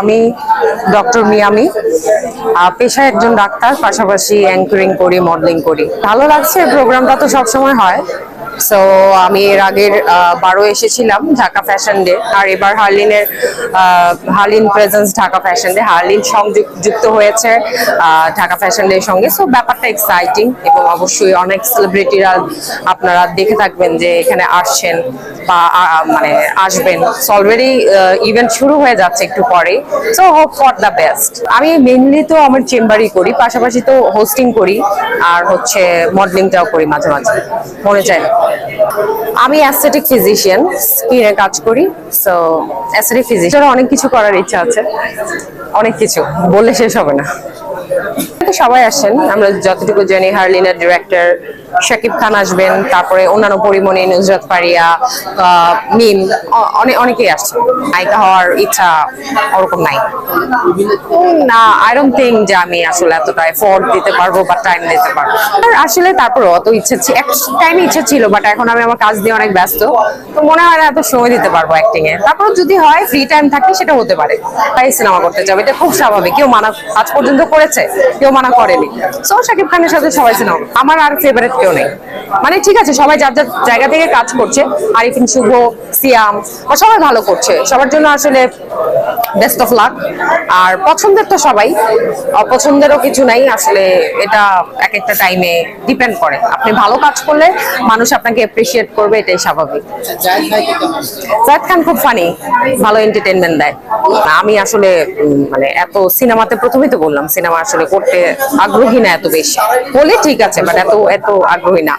আমি doctor Miami. পেশায় একজন ডাক্তার, পাশাপাশি অ্যাঙ্করিং করি মডেলিং করি। ভালো লাগছে প্রোগ্রামটা তো সবসময় হয়। সো আমি এর আগের বারো এসেছিলাম ঢাকা ফ্যাশন ডে আর এবার হার্লিনের Harleen presence Dhaka fashion day Harleen সংযুক্ত যুক্ত হয়েছে ঢাকা ফ্যাশন ডে সঙ্গে। সো ব্যাপারটা এক্সাইটিং এবং অবশ্যই অনেক সেলিব্রিটিরা আপনারা দেখে থাকবেন যে এখানে আসছেন বা মানে আসবেন। অলরেডি ইভেন্ট শুরু হয়ে যাচ্ছে একটু পরে so hope for the best আমি মেনলি তো আমার চেম্বারই করি, পাশাপাশি তো হোস্টিং করি, আর হচ্ছে মডেলিংটাও করি মাঝে মাঝে। মনে চায় আমি অ্যাস্থেটিক ফিজিশিয়ান স্কিনে কাজ করি সো অ্যাস্থেটিক ফিজিশিয়ান অনেক কিছু করার ইচ্ছা আছে। অনেক কিছু, বললে শেষ হবে না। সবাই আসেন, আমরা যতটুকু জানি হার্লিনের ডিরেক্টর শাকিব খান আসবেন, তারপরে অন্যান্য পরিমণি, নুজরত পারিয়া মিম অনেক অনেকেই আসছে নায়িকা হওয়ার ইচ্ছা ওরকম নাই। না আই ডোন্ট থিঙ্ক যে আমি আসলে এতটা এফোর্ট দিতে পারব বা টাইম দিতে পারব। আসলে তারপরে অত ইচ্ছে এক টাইমে ইচ্ছে ছিল বাট এখন আমি আমার কাজ দিয়ে অনেক ব্যস্ত। তো মনে হয় না এত সময় দিতে পারব অ্যাক্টিং এ। তারপর যদি হয় ফ্রি টাইম থাকে সেটা হতে পারে। তাই সিনেমা করতে যাবে। এটা খুব স্বাভাবিক। কেউ মানা আজ পর্যন্ত করেছে, কেউ মানা করেনি। সো শাকিব খানের সাথে সবাই সিনেমা আমার আর ফেভারিট কেউ নেই মানে ঠিক আছে, সবাই যার যার জায়গা থেকে কাজ করছে, আরিফিন শুভ, সিয়াম সবাই ভালো করছে। সবার জন্য আসলে বেস্ট অফ লাক আর পছন্দের তো সবাই, অপছন্দেরও কিছু নাই, আসলে এটা এক একটা টাইমে ডিপেন্ড করে। আপনি ভালো কাজ করলে মানুষ আপনাকে এপ্রিসিয়েট করবে, এটাই স্বাভাবিক। জায়েদ খান খুব ফানি ভালো এন্টারটেনমেন্ট দেয়। আমি আসলে মানে এত সিনেমাতে প্রথমেই তো বললাম সিনেমা আসলে করতে আগ্রহী না এত বেশি। বলে ঠিক আছে বাট এত এত আগ্রহী না।